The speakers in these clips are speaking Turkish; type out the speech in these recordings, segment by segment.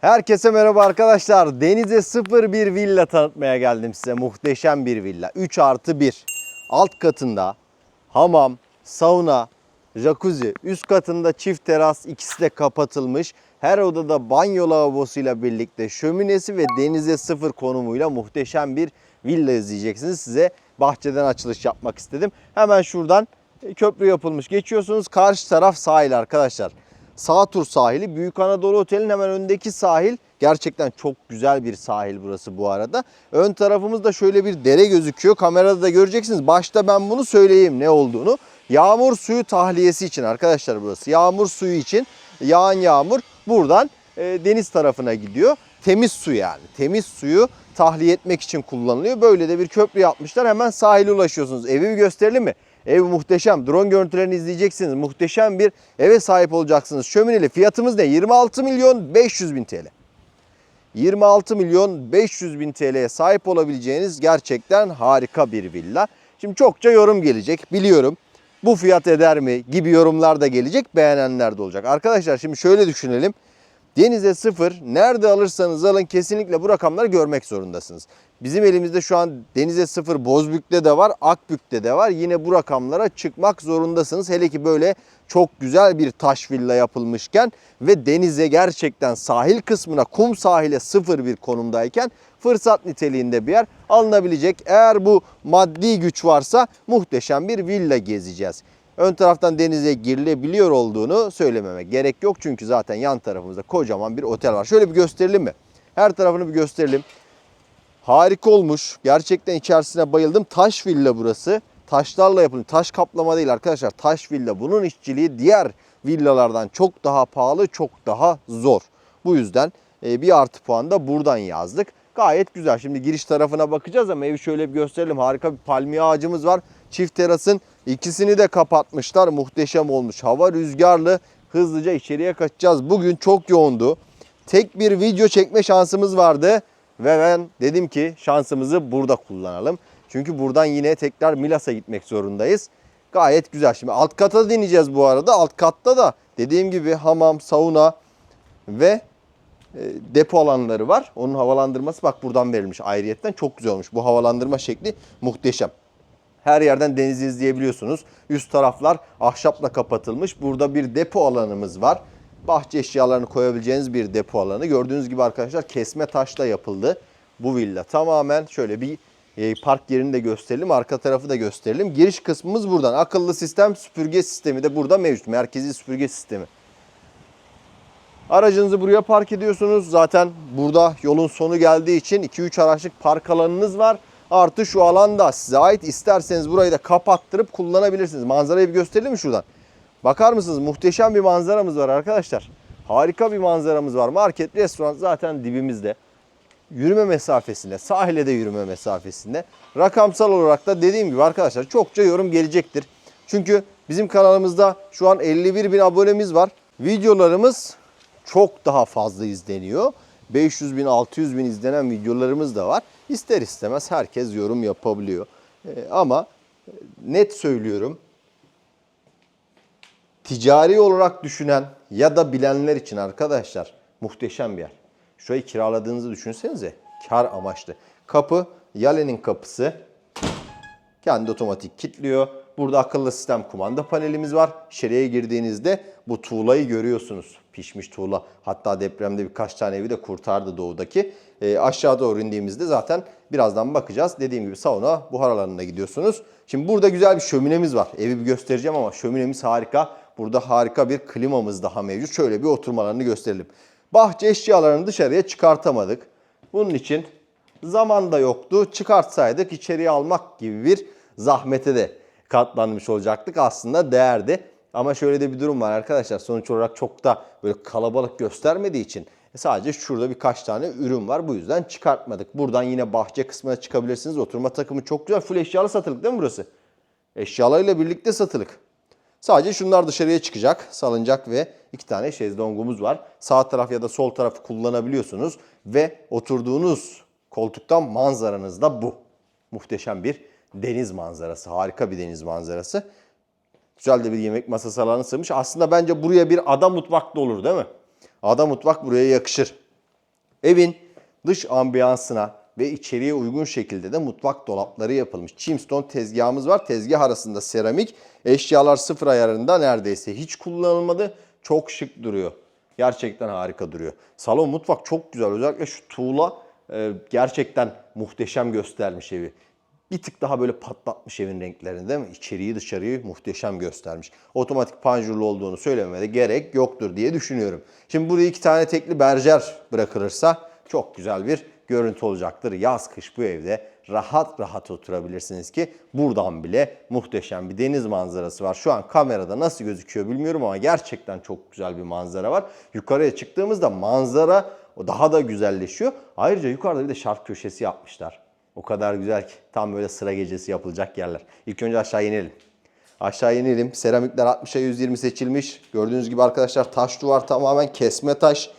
Herkese merhaba arkadaşlar. Denize sıfır bir villa tanıtmaya geldim size. Muhteşem bir villa. 3 artı 1. Alt katında hamam, sauna, jacuzzi. Üst katında çift teras ikisi de kapatılmış. Her odada banyo lavabosuyla birlikte şöminesi ve denize sıfır konumuyla muhteşem bir villa izleyeceksiniz. Size bahçeden açılış yapmak istedim. Hemen şuradan köprü yapılmış. Geçiyorsunuz karşı taraf sahil arkadaşlar. Sağ tur sahili Büyük Anadolu Otel'in hemen önündeki sahil. Gerçekten çok güzel bir sahil burası bu arada. Ön tarafımızda şöyle bir dere gözüküyor. Kamerada da göreceksiniz. Başta ben bunu söyleyeyim ne olduğunu. Yağmur suyu tahliyesi için arkadaşlar burası. Yağmur suyu için yağan yağmur buradan e, deniz tarafına gidiyor. Temiz su yani. Temiz suyu tahliye etmek için kullanılıyor. Böyle de bir köprü yapmışlar. Hemen sahile ulaşıyorsunuz. Evi bir gösterelim mi? Ev muhteşem. Drone görüntülerini izleyeceksiniz. Muhteşem bir eve sahip olacaksınız. Şömineli fiyatımız ne? 26 milyon 500 bin TL. 26 milyon 500 bin TL'ye sahip olabileceğiniz gerçekten harika bir villa. Şimdi çokça yorum gelecek biliyorum. Bu fiyat eder mi gibi yorumlar da gelecek. Beğenenler de olacak. Arkadaşlar şimdi şöyle düşünelim. Denize sıfır nerede alırsanız alın kesinlikle bu rakamları görmek zorundasınız. Bizim elimizde şu an denize sıfır Bozbük'te de var, Akbük'te de var. Yine bu rakamlara çıkmak zorundasınız. Hele ki böyle çok güzel bir taş villa yapılmışken ve denize gerçekten sahil kısmına kum sahile sıfır bir konumdayken fırsat niteliğinde bir yer alınabilecek. Eğer bu maddi güç varsa muhteşem bir villa gezeceğiz. Ön taraftan denize girilebiliyor olduğunu söylememe gerek yok. Çünkü zaten yan tarafımızda kocaman bir otel var. Şöyle bir gösterelim mi? Her tarafını bir gösterelim. Harika olmuş. Gerçekten içerisine bayıldım. Taş villa burası. Taşlarla yapılmış. Taş kaplama değil arkadaşlar. Taş villa. Bunun işçiliği diğer villalardan çok daha pahalı, çok daha zor. Bu yüzden e, bir artı puan da buradan yazdık. Gayet güzel. Şimdi giriş tarafına bakacağız ama evi şöyle bir gösterelim. Harika bir palmiye ağacımız var. Çift terasın ikisini de kapatmışlar. Muhteşem olmuş. Hava rüzgarlı. Hızlıca içeriye kaçacağız. Bugün çok yoğundu. Tek bir video çekme şansımız vardı. Ve ben dedim ki şansımızı burada kullanalım. Çünkü buradan yine tekrar Milas'a gitmek zorundayız. Gayet güzel. Şimdi alt kata da ineceğiz bu arada. Alt katta da dediğim gibi hamam, sauna ve e, depo alanları var. Onun havalandırması bak buradan verilmiş ayrıyetten. Çok güzel olmuş. Bu havalandırma şekli muhteşem. Her yerden denizi izleyebiliyorsunuz. Üst taraflar ahşapla kapatılmış. Burada bir depo alanımız var. Bahçe eşyalarını koyabileceğiniz bir depo alanı. Gördüğünüz gibi arkadaşlar kesme taşla yapıldı bu villa. Tamamen şöyle bir e, park yerini de gösterelim. Arka tarafı da gösterelim. Giriş kısmımız buradan. Akıllı sistem süpürge sistemi de burada mevcut. Merkezi süpürge sistemi. Aracınızı buraya park ediyorsunuz. Zaten burada yolun sonu geldiği için 2-3 araçlık park alanınız var. Artı şu alan da size ait. İsterseniz burayı da kapattırıp kullanabilirsiniz. Manzarayı bir gösterelim mi şuradan? Bakar mısınız? Muhteşem bir manzaramız var arkadaşlar. Harika bir manzaramız var. Market, restoran zaten dibimizde. Yürüme mesafesinde, sahile de yürüme mesafesinde. Rakamsal olarak da dediğim gibi arkadaşlar çokça yorum gelecektir. Çünkü bizim kanalımızda şu an 51 bin abonemiz var. Videolarımız çok daha fazla izleniyor. 500 bin, 600 bin izlenen videolarımız da var. İster istemez herkes yorum yapabiliyor. Ee, ama net söylüyorum ticari olarak düşünen ya da bilenler için arkadaşlar muhteşem bir yer. Şurayı kiraladığınızı düşünsenize. Kar amaçlı. Kapı Yalen'in kapısı. Kendi otomatik kilitliyor. Burada akıllı sistem kumanda panelimiz var. İçeriye girdiğinizde bu tuğlayı görüyorsunuz. Pişmiş tuğla. Hatta depremde birkaç tane evi de kurtardı doğudaki. E, aşağı doğru indiğimizde zaten birazdan bakacağız. Dediğim gibi sauna buhar alanına gidiyorsunuz. Şimdi burada güzel bir şöminemiz var. Evi bir göstereceğim ama şöminemiz harika. Burada harika bir klimamız daha mevcut. Şöyle bir oturma alanını gösterelim. Bahçe eşyalarını dışarıya çıkartamadık. Bunun için zaman da yoktu. Çıkartsaydık içeriye almak gibi bir zahmete de katlanmış olacaktık. Aslında değerdi. Ama şöyle de bir durum var arkadaşlar. Sonuç olarak çok da böyle kalabalık göstermediği için sadece şurada birkaç tane ürün var. Bu yüzden çıkartmadık. Buradan yine bahçe kısmına çıkabilirsiniz. Oturma takımı çok güzel. Full eşyalı satılık değil mi burası? Eşyalarıyla birlikte satılık. Sadece şunlar dışarıya çıkacak. Salıncak ve iki tane şezlongumuz var. Sağ taraf ya da sol tarafı kullanabiliyorsunuz. Ve oturduğunuz koltuktan manzaranız da bu. Muhteşem bir deniz manzarası. Harika bir deniz manzarası. Güzel de bir yemek masası alanı sığmış. Aslında bence buraya bir ada mutfak da olur değil mi? Ada mutfak buraya yakışır. Evin dış ambiyansına ve içeriye uygun şekilde de mutfak dolapları yapılmış. Chimstone tezgahımız var. Tezgah arasında seramik. Eşyalar sıfır ayarında neredeyse hiç kullanılmadı. Çok şık duruyor. Gerçekten harika duruyor. Salon mutfak çok güzel. Özellikle şu tuğla e, gerçekten muhteşem göstermiş evi. Bir tık daha böyle patlatmış evin renklerini değil mi? İçeriği dışarıyı muhteşem göstermiş. Otomatik panjurlu olduğunu söylememe de gerek yoktur diye düşünüyorum. Şimdi buraya iki tane tekli berjer bırakılırsa çok güzel bir görüntü olacaktır. Yaz kış bu evde rahat rahat oturabilirsiniz ki buradan bile muhteşem bir deniz manzarası var. Şu an kamerada nasıl gözüküyor bilmiyorum ama gerçekten çok güzel bir manzara var. Yukarıya çıktığımızda manzara daha da güzelleşiyor. Ayrıca yukarıda bir de şark köşesi yapmışlar. O kadar güzel ki tam böyle sıra gecesi yapılacak yerler. İlk önce aşağı inelim. Aşağı inelim. Seramikler 60'a 120 seçilmiş. Gördüğünüz gibi arkadaşlar taş duvar tamamen kesme taş.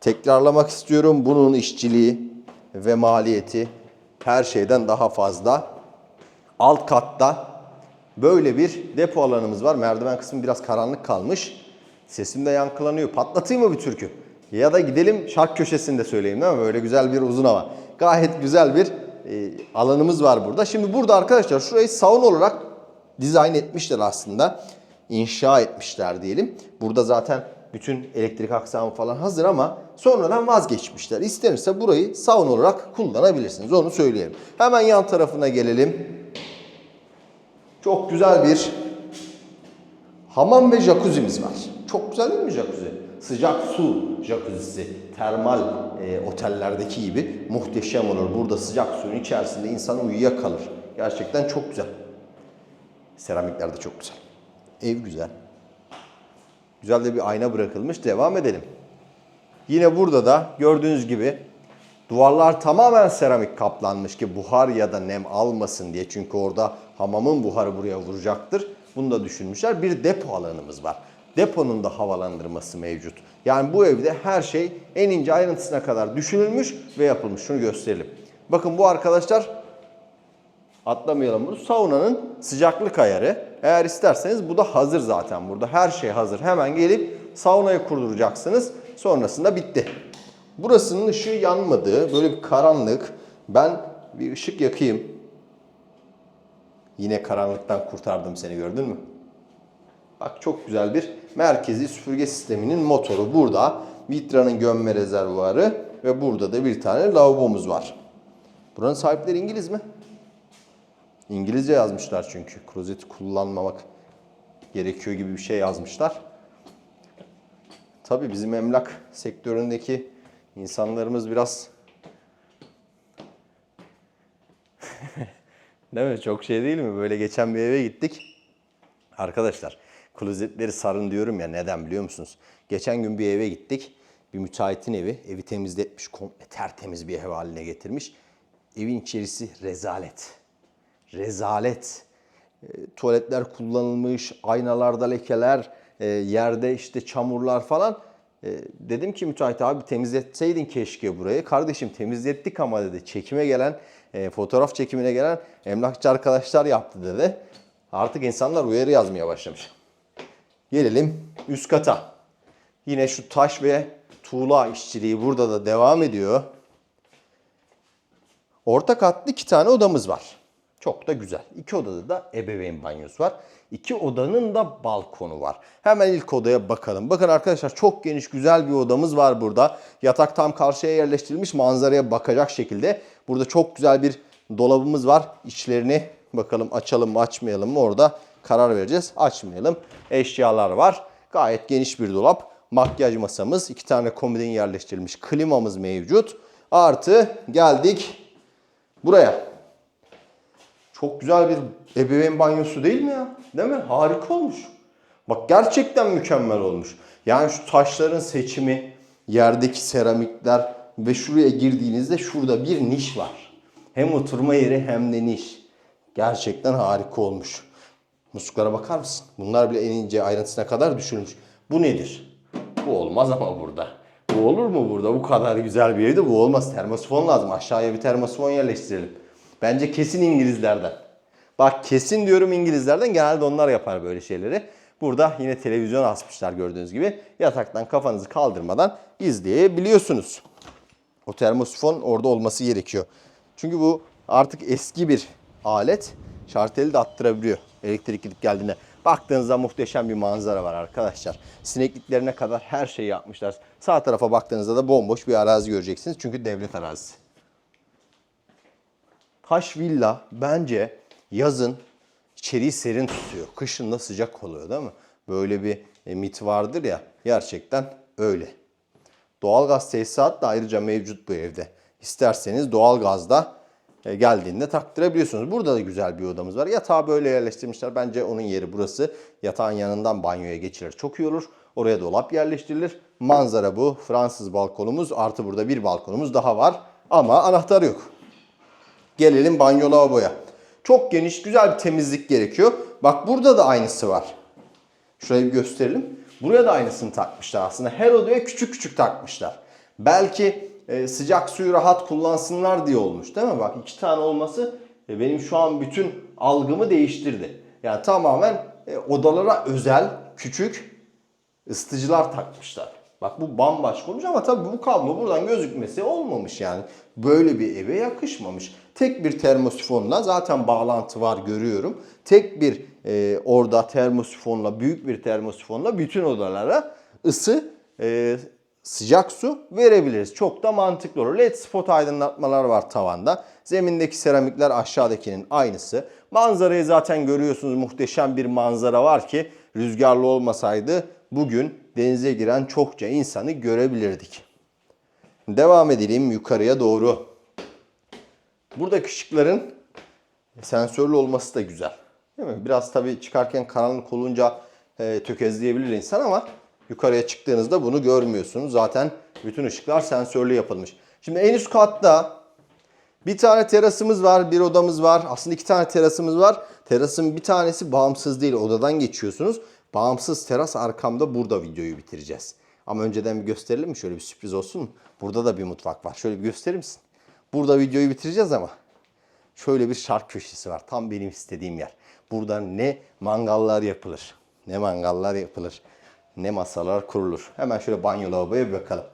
Tekrarlamak istiyorum. Bunun işçiliği ve maliyeti her şeyden daha fazla. Alt katta böyle bir depo alanımız var. Merdiven kısmı biraz karanlık kalmış. Sesim de yankılanıyor. Patlatayım mı bir türkü? Ya da gidelim şark köşesinde söyleyeyim değil mi? Böyle güzel bir uzun hava. Gayet güzel bir e, alanımız var burada. Şimdi burada arkadaşlar şurayı sauna olarak dizayn etmişler aslında. İnşa etmişler diyelim. Burada zaten bütün elektrik aksamı falan hazır ama sonradan vazgeçmişler. İstenirse burayı sauna olarak kullanabilirsiniz. Onu söyleyelim. Hemen yan tarafına gelelim. Çok güzel bir hamam ve jacuzzi'miz var. Çok güzel değil mi jacuzzi? Sıcak su jacuzzi. Termal e, otellerdeki gibi muhteşem olur. Burada sıcak suyun içerisinde insan uyuyakalır. Gerçekten çok güzel. Seramikler de çok güzel. Ev güzel. Güzel de bir ayna bırakılmış. Devam edelim. Yine burada da gördüğünüz gibi duvarlar tamamen seramik kaplanmış ki buhar ya da nem almasın diye. Çünkü orada hamamın buharı buraya vuracaktır. Bunu da düşünmüşler. Bir depo alanımız var. Deponun da havalandırması mevcut. Yani bu evde her şey en ince ayrıntısına kadar düşünülmüş ve yapılmış. Şunu gösterelim. Bakın bu arkadaşlar atlamayalım bunu. Saunanın sıcaklık ayarı. Eğer isterseniz bu da hazır zaten burada. Her şey hazır. Hemen gelip saunayı kurduracaksınız. Sonrasında bitti. Burasının ışığı yanmadığı, böyle bir karanlık. Ben bir ışık yakayım. Yine karanlıktan kurtardım seni gördün mü? Bak çok güzel bir merkezi süpürge sisteminin motoru burada. Vitra'nın gömme rezervuarı ve burada da bir tane lavabomuz var. Buranın sahipleri İngiliz mi? İngilizce yazmışlar çünkü. Klozeti kullanmamak gerekiyor gibi bir şey yazmışlar. Tabii bizim emlak sektöründeki insanlarımız biraz Değil mi? Çok şey değil mi? Böyle geçen bir eve gittik. Arkadaşlar klozetleri sarın diyorum ya neden biliyor musunuz? Geçen gün bir eve gittik. Bir müteahhitin evi. Evi temizletmiş. Komple tertemiz bir ev haline getirmiş. Evin içerisi rezalet. Rezalet. E, tuvaletler kullanılmış, aynalarda lekeler, e, yerde işte çamurlar falan. E, dedim ki müteahhit abi temizletseydin keşke burayı. Kardeşim temizlettik ama dedi. Çekime gelen, e, fotoğraf çekimine gelen emlakçı arkadaşlar yaptı dedi. Artık insanlar uyarı yazmaya başlamış. Gelelim üst kata. Yine şu taş ve tuğla işçiliği burada da devam ediyor. Orta katlı iki tane odamız var. Çok da güzel. İki odada da ebeveyn banyosu var. İki odanın da balkonu var. Hemen ilk odaya bakalım. Bakın arkadaşlar çok geniş güzel bir odamız var burada. Yatak tam karşıya yerleştirilmiş manzaraya bakacak şekilde. Burada çok güzel bir dolabımız var. İçlerini bakalım açalım mı açmayalım mı orada karar vereceğiz. Açmayalım. Eşyalar var. Gayet geniş bir dolap. Makyaj masamız, iki tane komodin yerleştirilmiş. Klimamız mevcut. Artı geldik buraya. Çok güzel bir ebeveyn banyosu değil mi ya? Değil mi? Harika olmuş. Bak gerçekten mükemmel olmuş. Yani şu taşların seçimi, yerdeki seramikler ve şuraya girdiğinizde şurada bir niş var. Hem oturma yeri hem de niş. Gerçekten harika olmuş. Musluklara bakar mısın? Bunlar bile en ince ayrıntısına kadar düşünülmüş. Bu nedir? Bu olmaz ama burada. Bu olur mu burada? Bu kadar güzel bir evde bu olmaz. Termosifon lazım. Aşağıya bir termosifon yerleştirelim. Bence kesin İngilizlerden. Bak kesin diyorum İngilizlerden. Genelde onlar yapar böyle şeyleri. Burada yine televizyon asmışlar gördüğünüz gibi. Yataktan kafanızı kaldırmadan izleyebiliyorsunuz. O termosifon orada olması gerekiyor. Çünkü bu artık eski bir alet. Şarteli de attırabiliyor elektrik gidip geldiğinde. Baktığınızda muhteşem bir manzara var arkadaşlar. Sinekliklerine kadar her şeyi yapmışlar. Sağ tarafa baktığınızda da bomboş bir arazi göreceksiniz. Çünkü devlet arazisi. Taş villa bence yazın içeriği serin tutuyor. Kışın da sıcak oluyor değil mi? Böyle bir e, mit vardır ya. Gerçekten öyle. Doğalgaz tesisat da ayrıca mevcut bu evde. İsterseniz doğalgazda e, geldiğinde taktırabiliyorsunuz. Burada da güzel bir odamız var. Yatağı böyle yerleştirmişler. Bence onun yeri burası. Yatağın yanından banyoya geçilir. Çok iyi olur. Oraya dolap yerleştirilir. Manzara bu. Fransız balkonumuz artı burada bir balkonumuz daha var. Ama anahtar yok. Gelelim banyo lavaboya. Çok geniş, güzel bir temizlik gerekiyor. Bak burada da aynısı var. Şurayı bir gösterelim. Buraya da aynısını takmışlar aslında. Her odaya küçük küçük takmışlar. Belki e, sıcak suyu rahat kullansınlar diye olmuş değil mi? Bak iki tane olması e, benim şu an bütün algımı değiştirdi. Yani tamamen e, odalara özel küçük ısıtıcılar takmışlar. Bak bu bambaşka olmuş ama tabii bu kablo buradan gözükmesi olmamış yani. Böyle bir eve yakışmamış. Tek bir termosifonla zaten bağlantı var görüyorum. Tek bir e, orada termosifonla büyük bir termosifonla bütün odalara ısı e, sıcak su verebiliriz. Çok da mantıklı olur. LED spot aydınlatmalar var tavanda. Zemindeki seramikler aşağıdakinin aynısı. Manzarayı zaten görüyorsunuz. Muhteşem bir manzara var ki rüzgarlı olmasaydı bugün denize giren çokça insanı görebilirdik. Devam edelim yukarıya doğru. Buradaki ışıkların sensörlü olması da güzel. Değil mi? Biraz tabii çıkarken karanlık olunca e, tökezleyebilir insan ama yukarıya çıktığınızda bunu görmüyorsunuz. Zaten bütün ışıklar sensörlü yapılmış. Şimdi en üst katta bir tane terasımız var, bir odamız var. Aslında iki tane terasımız var. Terasın bir tanesi bağımsız değil, odadan geçiyorsunuz. Bağımsız teras arkamda burada videoyu bitireceğiz. Ama önceden bir gösterelim mi? Şöyle bir sürpriz olsun? Burada da bir mutfak var. Şöyle bir gösterir misin? Burada videoyu bitireceğiz ama şöyle bir şark köşesi var. Tam benim istediğim yer. Burada ne mangallar yapılır, ne mangallar yapılır, ne masalar kurulur. Hemen şöyle banyo lavaboya bir bakalım.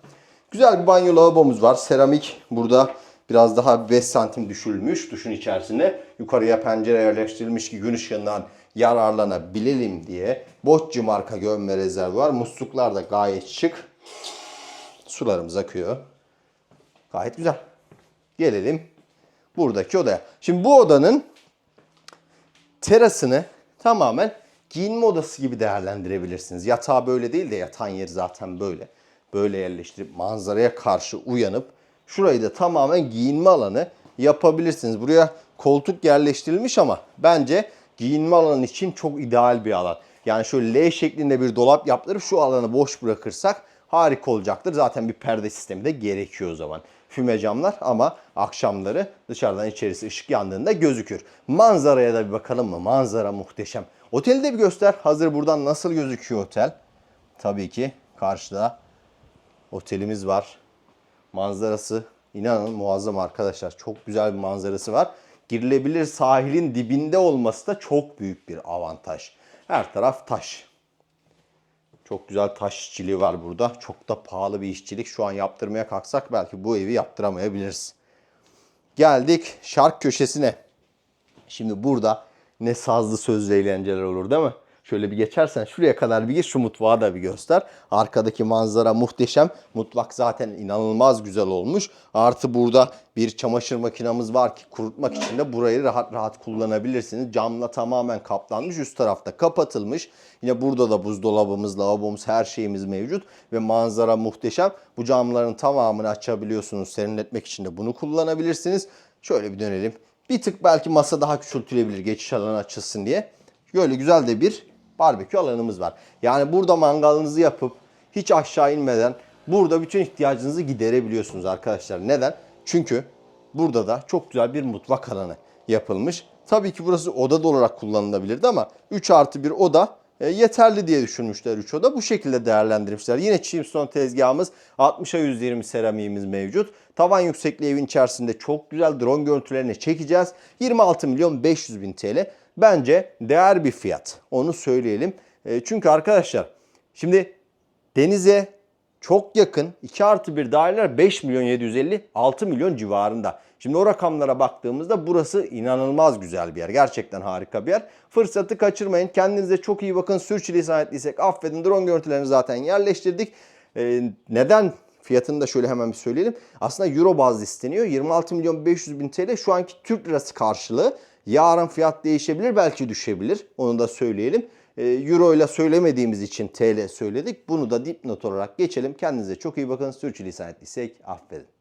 Güzel bir banyo lavabomuz var. Seramik burada biraz daha 5 santim düşülmüş duşun içerisine. Yukarıya pencere yerleştirilmiş ki gün ışığından yararlanabilelim diye. Bocci marka gömme rezervuar. Musluklar da gayet şık. Sularımız akıyor. Gayet güzel. Gelelim buradaki odaya. Şimdi bu odanın terasını tamamen giyinme odası gibi değerlendirebilirsiniz. Yatağı böyle değil de yatağın yeri zaten böyle. Böyle yerleştirip manzaraya karşı uyanıp şurayı da tamamen giyinme alanı yapabilirsiniz. Buraya koltuk yerleştirilmiş ama bence giyinme alanı için çok ideal bir alan. Yani şöyle L şeklinde bir dolap yaptırıp şu alanı boş bırakırsak harika olacaktır. Zaten bir perde sistemi de gerekiyor o zaman. Füme camlar ama akşamları dışarıdan içerisi ışık yandığında gözükür. Manzaraya da bir bakalım mı? Manzara muhteşem. Oteli de bir göster. Hazır buradan nasıl gözüküyor otel? Tabii ki karşıda otelimiz var. Manzarası inanın muazzam arkadaşlar. Çok güzel bir manzarası var. Girilebilir sahilin dibinde olması da çok büyük bir avantaj. Her taraf taş. Çok güzel taş işçiliği var burada. Çok da pahalı bir işçilik. Şu an yaptırmaya kalksak belki bu evi yaptıramayabiliriz. Geldik şark köşesine. Şimdi burada ne sazlı sözlü eğlenceler olur değil mi? Şöyle bir geçersen şuraya kadar bir gir şu mutfağı da bir göster. Arkadaki manzara muhteşem. Mutfak zaten inanılmaz güzel olmuş. Artı burada bir çamaşır makinamız var ki kurutmak için de burayı rahat rahat kullanabilirsiniz. Camla tamamen kaplanmış. Üst tarafta kapatılmış. Yine burada da buzdolabımız, lavabomuz her şeyimiz mevcut. Ve manzara muhteşem. Bu camların tamamını açabiliyorsunuz. Serinletmek için de bunu kullanabilirsiniz. Şöyle bir dönelim. Bir tık belki masa daha küçültülebilir geçiş alanı açılsın diye. Böyle güzel de bir barbekü alanımız var. Yani burada mangalınızı yapıp hiç aşağı inmeden burada bütün ihtiyacınızı giderebiliyorsunuz arkadaşlar. Neden? Çünkü burada da çok güzel bir mutfak alanı yapılmış. Tabii ki burası oda da olarak kullanılabilirdi ama 3 artı bir oda e, yeterli diye düşünmüşler 3 oda. Bu şekilde değerlendirmişler. Yine Chimstone tezgahımız 60'a 120 seramiğimiz mevcut. Tavan yüksekliği evin içerisinde çok güzel drone görüntülerini çekeceğiz. 26 milyon 500 bin TL. Bence değer bir fiyat. Onu söyleyelim. E, çünkü arkadaşlar şimdi denize çok yakın 2 artı 1 daireler 5 milyon 750 6 milyon civarında. Şimdi o rakamlara baktığımızda burası inanılmaz güzel bir yer. Gerçekten harika bir yer. Fırsatı kaçırmayın. Kendinize çok iyi bakın. Sürçülisan ettiysek affedin. Drone görüntülerini zaten yerleştirdik. Ee, neden Fiyatını da şöyle hemen bir söyleyelim. Aslında euro bazlı isteniyor. 26 milyon 500 bin TL şu anki Türk lirası karşılığı. Yarın fiyat değişebilir belki düşebilir. Onu da söyleyelim. Ee, Euro ile söylemediğimiz için TL söyledik. Bunu da dipnot olarak geçelim. Kendinize çok iyi bakın. Sürçülisan ettiysek affedin.